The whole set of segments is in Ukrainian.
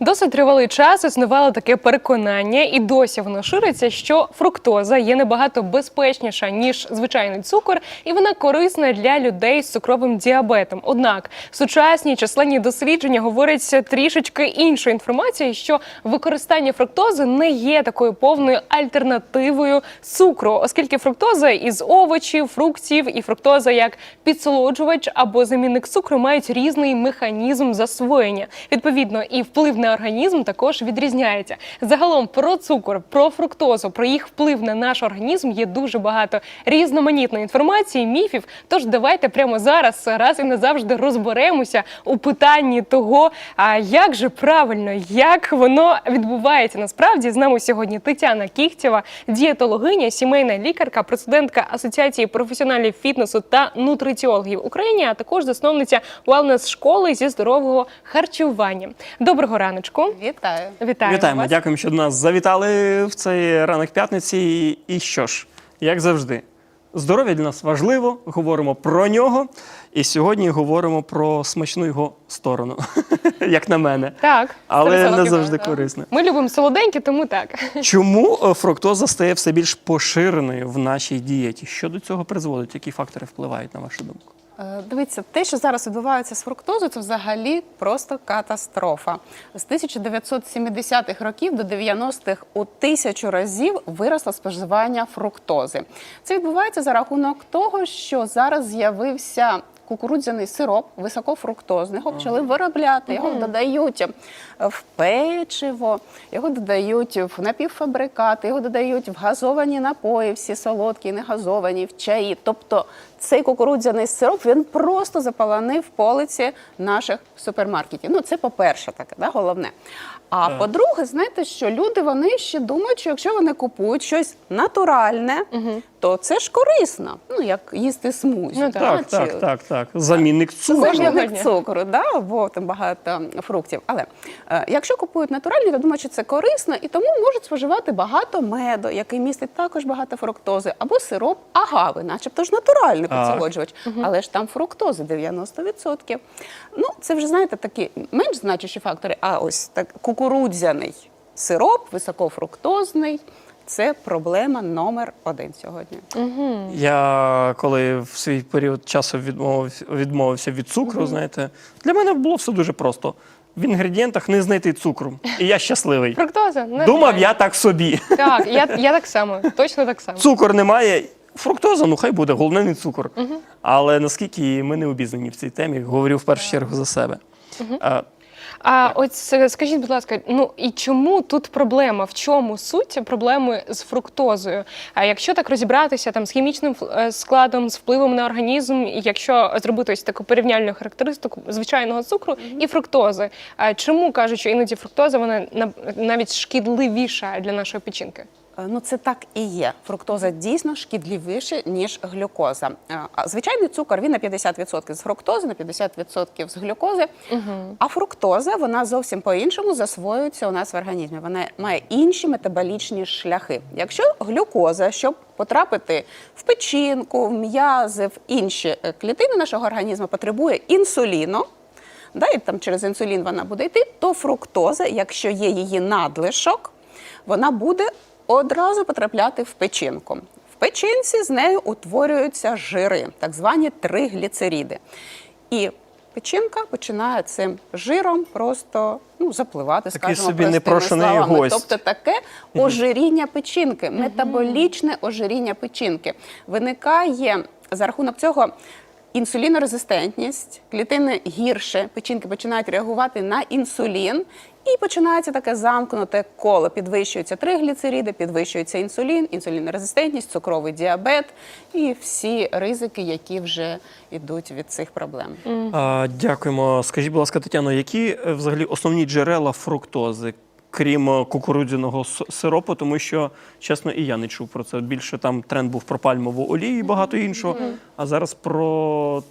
Досить тривалий час існувало таке переконання, і досі воно шириться, що фруктоза є набагато безпечніша ніж звичайний цукор, і вона корисна для людей з цукровим діабетом. Однак сучасні численні дослідження говорять трішечки іншої інформації, що використання фруктози не є такою повною альтернативою цукру, оскільки фруктоза із овочів, фруктів і фруктоза як підсолоджувач або замінник цукру мають різний механізм засвоєння. Відповідно, і вплив на організм також відрізняється. Загалом про цукор, про фруктозу, про їх вплив на наш організм є дуже багато різноманітної інформації, міфів. Тож давайте прямо зараз раз і назавжди розберемося у питанні того, а як же правильно, як воно відбувається насправді. З нами сьогодні Тетяна Кіхтєва, дієтологиня, сімейна лікарка, президентка Асоціації професіоналів фітнесу та нутриціологів України, а також засновниця wellness школи зі здорового харчування. Доброго раночку. Вітаю. Вітаю Вітаємо, вас. дякуємо, що до нас завітали в цей ранок п'ятниці. І що ж, як завжди, здоров'я для нас важливо, говоримо про нього. І сьогодні говоримо про смачну його сторону, як на мене. Так, Але не завжди так. корисне. Ми любимо солоденькі, тому так. Чому е, фруктоза стає все більш поширеною в нашій дієті? Що до цього призводить? Які фактори впливають на вашу думку? Е, Дивіться, те, що зараз відбувається з фруктозою, це взагалі просто катастрофа. З 1970-х років до 90-х у тисячу разів виросло споживання фруктози. Це відбувається за рахунок того, що зараз з'явився. Кукурудзяний сироп високофруктозний, його почали виробляти, його додають в печиво, його додають в напівфабрикати, його додають в газовані напої, всі солодкі, негазовані, в чаї. Тобто цей кукурудзяний сироп він просто заполонив полиці наших супермаркетів. Ну, це по-перше, таке, да, головне. А Так. по-друге, знаєте, що люди вони ще думають, що якщо вони купують щось натуральне, то це ж корисно. Ну, як їсти смузі. Ну, да, Так, чи- так, так, так. Замінник цукру. Замінник цукру, да, бо там багато фруктів. Але е, якщо купують натуральні, то думають, що це корисно, і тому можуть споживати багато меду, який містить також багато фруктози, або сироп агави, начебто ж натуральний Так. Підсолоджувач, але ж там фруктози 90%. Ну, це вже знаєте такі менш значущі фактори. А ось так кукурудзяний сироп, високофруктозний. Це проблема номер один сьогодні. Я коли в свій період часу відмовився, відмовився від цукру, знаєте, для мене було все дуже просто. В інгредієнтах не знайти цукру. І я щасливий. Фруктоза не Думав я так собі. так. Я, я так само, точно так само. Цукор немає. Фруктоза, ну хай буде, головне не цукор. Але наскільки ми не обізнані в цій темі, говорю в першу чергу за себе. А, А от скажіть, будь ласка, ну і чому тут проблема? В чому суть проблеми з фруктозою? А якщо так розібратися там з хімічним е, складом, з впливом на організм, і якщо зробити ось таку порівняльну характеристику звичайного цукру і фруктози, а чому кажуть, що іноді фруктоза вона на- навіть шкідливіша для нашої печінки? Е, Ну, це так і є. Фруктоза дійсно шкідливіше, ніж глюкоза. Е, звичайний цукор він на 50% з фруктози, на 50% з глюкози. А фруктоза вона зовсім по-іншому засвоюється у нас в організмі. Вона має інші метаболічні шляхи. Якщо глюкоза, щоб потрапити в печінку, в м'язи, в інші е, клітини нашого організму, потребує інсуліну. Да, і там через інсулін вона буде йти, то фруктоза, якщо є її надлишок, вона буде одразу потрапляти в печінку. В печінці з нею утворюються жири, так звані тригліцериди. І печінка починає цим жиром просто ну, запливати, Такий скажімо, собі непрошений словами. гость. Тобто таке ожиріння печінки, метаболічне ожиріння печінки. Виникає за рахунок цього інсулінорезистентність, клітини гірше, печінки починають реагувати на інсулін. І починається таке замкнуте коло. Підвищуються тригліцериди, підвищується інсулін, інсулінорезистентність, цукровий діабет і всі ризики, які вже йдуть від цих проблем. а, дякуємо. Скажіть, будь ласка, Тетяно, які е, взагалі основні джерела фруктози, крім е, кукурудзяного сиропу, тому що, чесно, і я не чув про це. Більше там тренд був про пальмову олію і багато іншого. А зараз про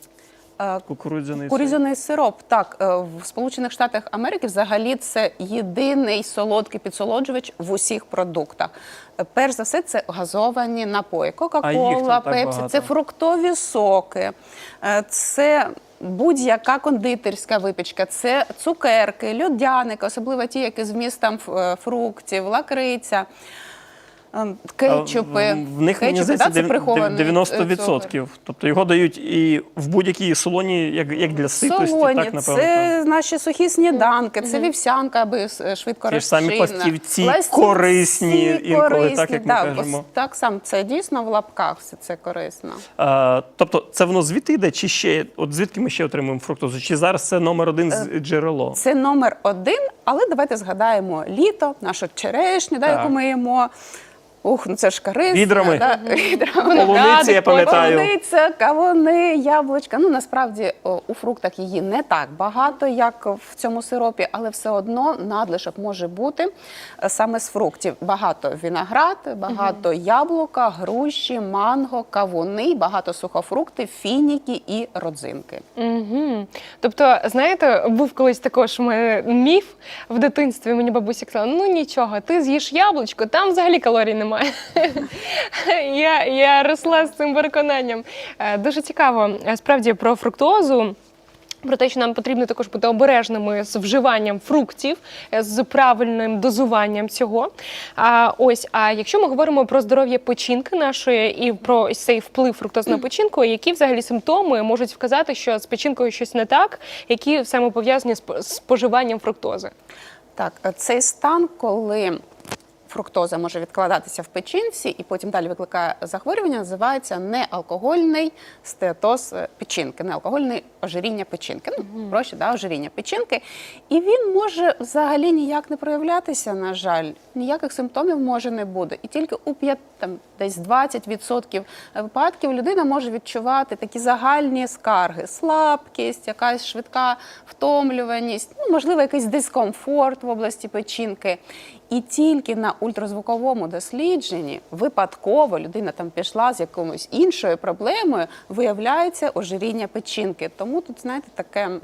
Кукурудзяний. Кукурудзяний сироп. Так, е, в Сполучених Штатах Америки взагалі це єдиний солодкий підсолоджувач в усіх продуктах. Е, Перш за все, це газовані напої. Кока-кола, пепсі, це фруктові соки, е, це будь-яка кондитерська випічка, це цукерки, льодяники, особливо ті, які з вмістом фруктів, лакриця. Е, Кетчупи. В, них мені Кетчупи, здається да, це дев- прихований, е, 90%. Тобто його дають і в будь-якій солоні, як, як для ситості, Солоні, так напевно. це наші сухі сніданки, це вівсянка, аби е, швидко Ті ж самі пластівці Пластівці корисні інколи, так, як ми кажемо. Так сам це дійсно в лапках все це корисно. А, тобто це воно звідти йде, чи ще от звідки ми ще отримуємо фруктозу? Чи зараз це номер один Е, з джерело? Це номер один, але давайте згадаємо літо, нашу черешню, да, яку ми їмо. Ух, ну це ж корисно. Відрами. Да? Відрами. Полуниці, я пам'ятаю. Полуниця, кавуни, яблучка. Ну насправді о, у фруктах її не так багато, як в цьому сиропі, але все одно надлишок може бути е, саме з фруктів. Багато виноград, багато яблука, груші, манго, кавуни, багато сухофруктів, фініки і родзинки. Угу. Тобто, знаєте, був колись також міф в дитинстві. Мені бабуся казала, ну нічого, ти з'їш яблучко, там взагалі калорій немає. я, я росла з цим переконанням. Е, Дуже цікаво, е, справді про фруктозу. Про те, що нам потрібно також бути обережними з вживанням фруктів, е, з правильним дозуванням цього. А ось, а якщо ми говоримо про здоров'я печінки нашої і про цей вплив фруктоз на печінку, які взагалі симптоми можуть вказати, що з печінкою щось не так, які саме пов'язані з споживанням фруктози? Так, цей стан, коли фруктоза може відкладатися в печінці і потім далі викликає захворювання, називається неалкогольний стеатоз е, печінки, неалкогольне ожиріння печінки. Ну, проще, да, ожиріння печінки. І він може взагалі ніяк не проявлятися, на жаль, ніяких симптомів може не буде. І тільки у п'ят, там, десь 20% випадків людина може відчувати такі загальні скарги, слабкість, якась швидка втомлюваність, ну, можливо, якийсь дискомфорт в області печінки. І тільки на ультразвуковому дослідженні випадково людина там пішла з якоюсь іншою проблемою, виявляється ожиріння печінки. Тому тут, знаєте, таке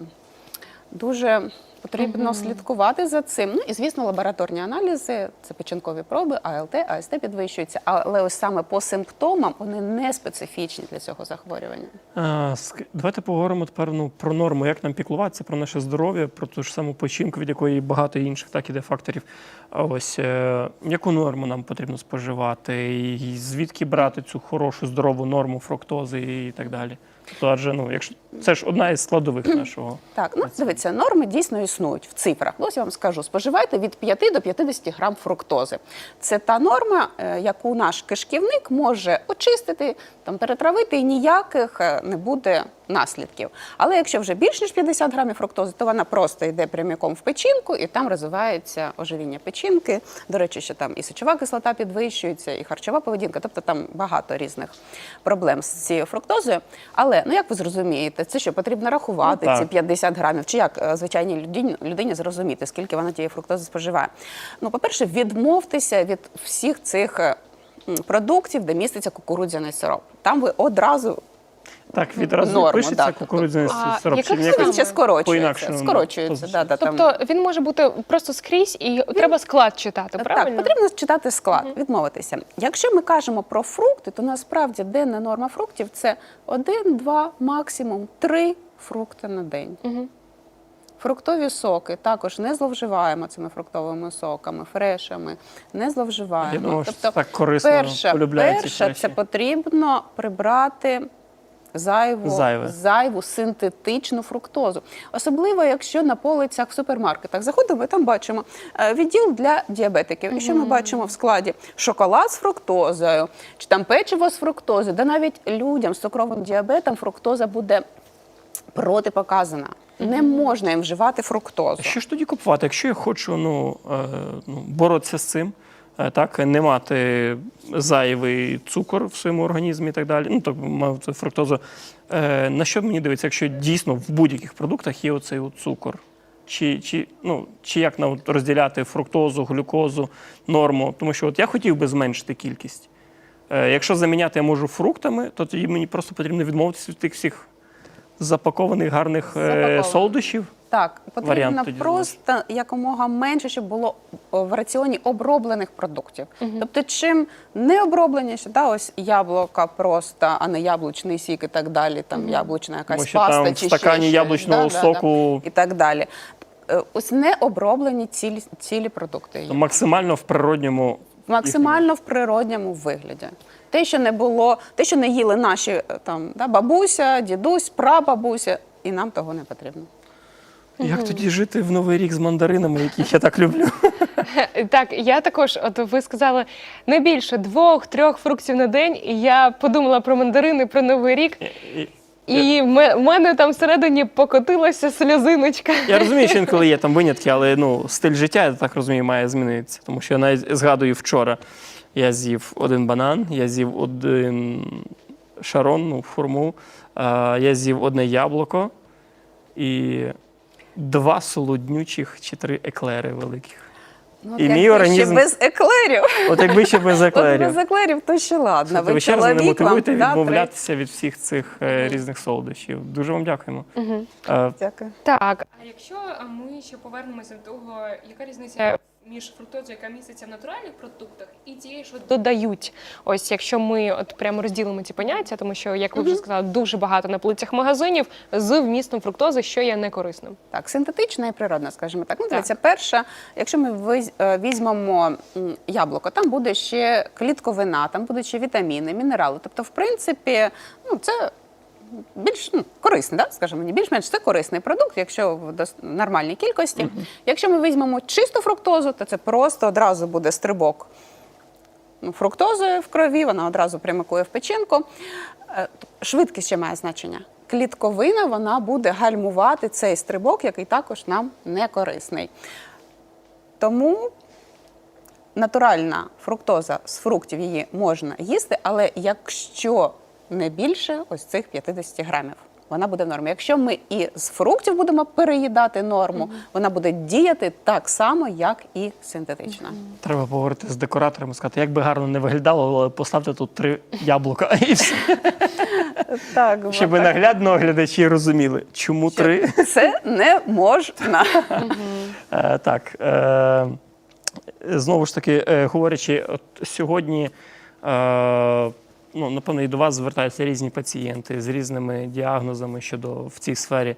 дуже потрібно слідкувати за цим. Ну і звісно, лабораторні аналізи, це печінкові проби, АЛТ, АСТ підвищуються. Але ось саме по симптомам вони не специфічні для цього захворювання. А, ск- давайте поговоримо тепер ну, про норму, як нам піклуватися, про наше здоров'я, про ту ж саму печінку, від якої багато інших так іде факторів. А ось е, яку норму нам потрібно споживати, і звідки брати цю хорошу здорову норму фруктози і так далі. Тобто, адже ну, якщо це ж одна із складових нашого. Так, ну дивіться, норми дійсно існують в цифрах. Ось я вам скажу: споживайте від 5 до 50 грам фруктози. Це та норма, е, яку наш кишківник може очистити, там перетравити, і ніяких е, не буде наслідків. Але якщо вже більш ніж 50 грамів фруктози, то вона просто йде прямиком в печінку, і там розвивається ожиріння печінки. До речі, що там і сечова кислота підвищується, і харчова поведінка, тобто там багато різних проблем з цією фруктозою. Але ну як ви зрозумієте, це що потрібно рахувати Ну, ці так. 50 грамів, чи як е, звичайній людині, людині зрозуміти, скільки вона тієї фруктози споживає? Ну, по-перше, відмовтеся від всіх цих е, продуктів, де міститься кукурудзяний сироп. Там ви одразу Так, відразу Норму, пишеться так. кукурудзяний А сироп. чи він якось ще скорочується. по-інакшому, Скорочується, да, да, да, там. Тобто він може бути просто скрізь, і треба склад читати, правильно? Так, потрібно читати склад, відмовитися. Якщо ми кажемо про фрукти, то насправді денна норма фруктів це один, два, максимум три фрукти на день. Фруктові соки також не зловживаємо цими фруктовими соками, фрешами, не зловживаємо. Я думав, що це так корисно перше, полюбляють ці перше фреші. це потрібно прибрати зайву, Зайве. зайву синтетичну фруктозу. Особливо, якщо на полицях в супермаркетах заходимо, і там бачимо е, відділ для діабетиків. І що ми бачимо в складі? Шоколад з фруктозою, чи там печиво з фруктозою, де навіть людям з цукровим діабетом фруктоза буде протипоказана. Не можна їм вживати фруктозу. Що ж тоді купувати? Якщо я хочу ну, е, ну, боротися з цим, так, не мати зайвий цукор в своєму організмі і так далі, ну, тобто мати фруктозу, е, на що мені дивитися, якщо дійсно в будь-яких продуктах є оцей от цукор? Чи, чи, ну, чи як нам розділяти фруктозу, глюкозу, норму? Тому що от я хотів би зменшити кількість. Е, якщо заміняти я можу фруктами, то тоді мені просто потрібно відмовитися від тих всіх запакованих гарних е, солодощів. Так, Варіант потрібно тоді просто якомога менше, щоб було в раціоні оброблених продуктів. Тобто, чим не обробленіше, да, ось яблука просто, а не яблучний сік і так далі, там яблучна якась Тому що паста там в чи стакані ще щось, яблучного соку- і так далі. Е, Ось не оброблені цілі, цілі продукти. є. Максимально в природньому. Максимально в природньому вигляді. Те, що не було, те, що не їли наші е, там да, бабуся, дідусь, прабабуся, і нам того не потрібно. Як тоді жити в новий рік з мандаринами, яких я так люблю? Так, я також, от ви сказали, не більше двох-трьох фруктів на день, і я подумала про мандарини, про новий рік. І- І в мене там всередині покотилася сльозиночка. Я розумію, що інколи є там винятки, але ну, стиль життя, я так розумію, має змінитися. Тому що я навіть згадую вчора. Я з'їв один банан, я з'їв один шарон, ну, хурму, а, я з'їв одне яблуко і два солоднючих чи три еклери великих. Ну, І мій організм- ще без еклерів. От якби ще без От еклерів. без еклерів, то ще ладно. Ви ще раз мене вам, мотивуєте да, відмовлятися від всіх цих е, різних солодощів. Дуже вам дякуємо. Е, Дякую. Так, а якщо ми ще повернемося до того, яка різниця між фруктозою, яка міститься в натуральних продуктах, і тією, що додають. Ось якщо ми от прямо розділимо ці поняття, тому що, як ви вже сказали, дуже багато на полицях магазинів з вмістом фруктози, що є некорисним. Так, синтетична і природна, скажімо так. Ну, дивіться, перша, якщо ми е, візьмемо яблуко, там буде ще клітковина, там будуть ще вітаміни, мінерали. Тобто, в принципі, ну, це більш ну, корисний, да? скажімо мені, більш-менш це корисний продукт, якщо в дос- нормальній кількості. Якщо ми візьмемо чисту фруктозу, то це просто одразу буде стрибок ну, фруктози в крові, вона одразу прямикує в печінку. Е, Швидкість ще має значення. Клітковина вона буде гальмувати цей стрибок, який також нам не корисний. Тому натуральна фруктоза з фруктів її можна їсти, але якщо не більше ось цих 50 грамів. Вона буде в нормі. Якщо ми і з фруктів будемо переїдати норму, вона буде діяти так само, як і синтетична. Треба поговорити з декораторами, сказати, як би гарно не виглядало, але поставте тут три яблука і все. Так, Щоб наглядно глядачі розуміли, чому три. це не можна. Е, так. Е, знову ж таки, е, говорячи, от сьогодні, е, ну, напевно, і до вас звертаються різні пацієнти з різними діагнозами щодо в цій сфері.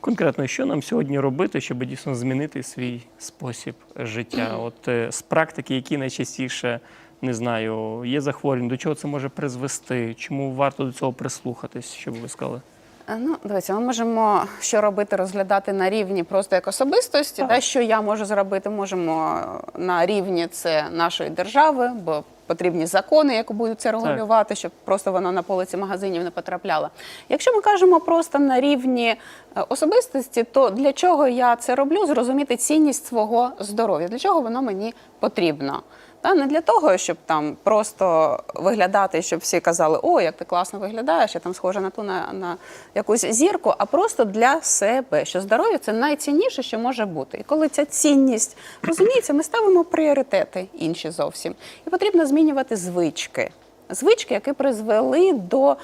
Конкретно, що нам сьогодні робити, щоб дійсно змінити свій спосіб життя? От е, з практики, які найчастіше не знаю, є захворювання, до чого це може призвести? Чому варто до цього прислухатись? Що б ви сказали? Е, Ну, дивіться, ми можемо що робити, розглядати на рівні просто як особистості. Да, що я можу зробити, можемо на рівні це нашої держави, бо потрібні закони, які будуть це регулювати, щоб просто воно на полиці магазинів не потрапляло. Якщо ми кажемо просто на рівні е, особистості, то для чого я це роблю? Зрозуміти цінність свого здоров'я, для чого воно мені потрібно. Та не для того, щоб там просто виглядати, щоб всі казали, о, як ти класно виглядаєш, я там схожа на ту на, на якусь зірку, а просто для себе, що здоров'я це найцінніше, що може бути. І коли ця цінність розуміється, ми ставимо пріоритети інші зовсім. І потрібно змінювати звички. Звички, які призвели до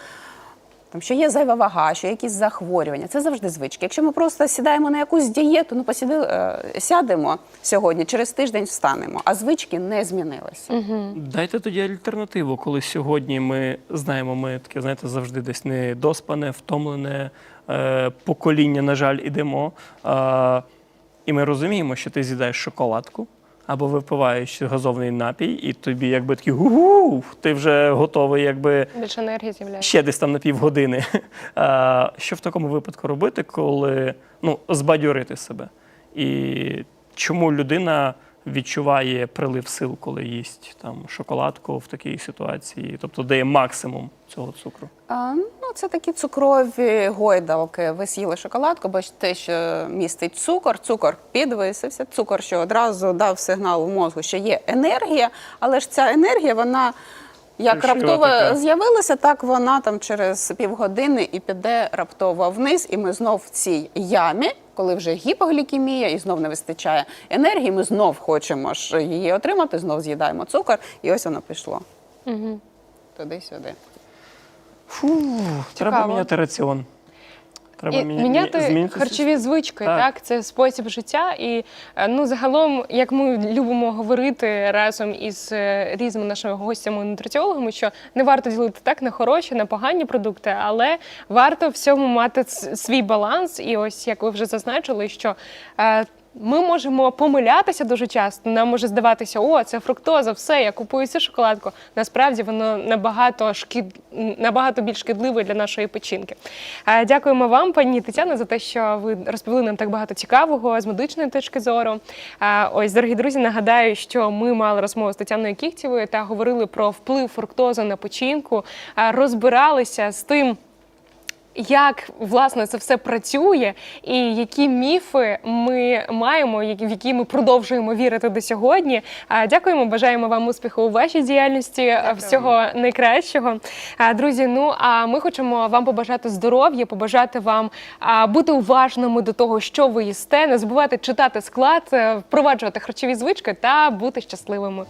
там, що є зайва вага, що є якісь захворювання. Це завжди звички. Якщо ми просто сідаємо на якусь дієту, ну посіди, е, сядемо сьогодні, через тиждень встанемо, а звички не змінилися. Дайте тоді альтернативу, коли сьогодні ми знаємо, ми таке, знаєте, завжди десь не доспане, втомлене е, покоління, на жаль, ідемо. Е, і ми розуміємо, що ти з'їдаєш шоколадку або випиваєш газовний напій, і тобі якби такий гу, ти вже готовий, якби Більше енергії з'являється. ще десь там на півгодини. А, що в такому випадку робити, коли ну, збадьорити себе? І чому людина відчуває прилив сил, коли їсть там шоколадку в такій ситуації, тобто дає максимум цього цукру? А, ну, це такі цукрові гойдалки. Ви з'їли шоколадку, бо те, що містить цукор, цукор підвисився, цукор, що одразу дав сигнал у мозку, що є енергія, але ж ця енергія, вона. Як Фальшива раптово така. з'явилася, так вона там через півгодини і піде раптово вниз, і ми знов в цій ямі, коли вже гіпоглікемія і знов не вистачає енергії, ми знов хочемо ж її отримати, знов з'їдаємо цукор, і ось воно пішло. Туди-сюди. Фу, треба Цікаво. міняти раціон. Треба і міняти, міняти змінити харчові звички, так. Так. це спосіб життя. І е, ну загалом, як ми любимо говорити разом із е, різними нашими гостями нутриціологами, що не варто ділити так на хороші, на погані продукти, але варто всьому мати свій баланс. І ось як ви вже зазначили, що. Ми можемо помилятися дуже часто. Нам може здаватися, о, це фруктоза, все, я купую цю шоколадку. Насправді воно набагато шкід... набагато більш шкідливе для нашої печінки. Е, Дякуємо вам, пані Тетяна, за те, що ви розповіли нам так багато цікавого з медичної точки зору. Е, Ось, дорогі друзі, нагадаю, що ми мали розмову з Тетяною Кіхтєвою та говорили про вплив фруктози на печінку, е, розбиралися з тим. Як власне це все працює, і які міфи ми маємо, в які ми продовжуємо вірити до сьогодні. Дякуємо, бажаємо вам успіху у вашій діяльності, а, всього найкращого. Друзі, ну а ми хочемо вам побажати здоров'я, побажати вам бути уважними до того, що ви їсте, не забувати читати склад, е, впроваджувати харчові звички та бути щасливими.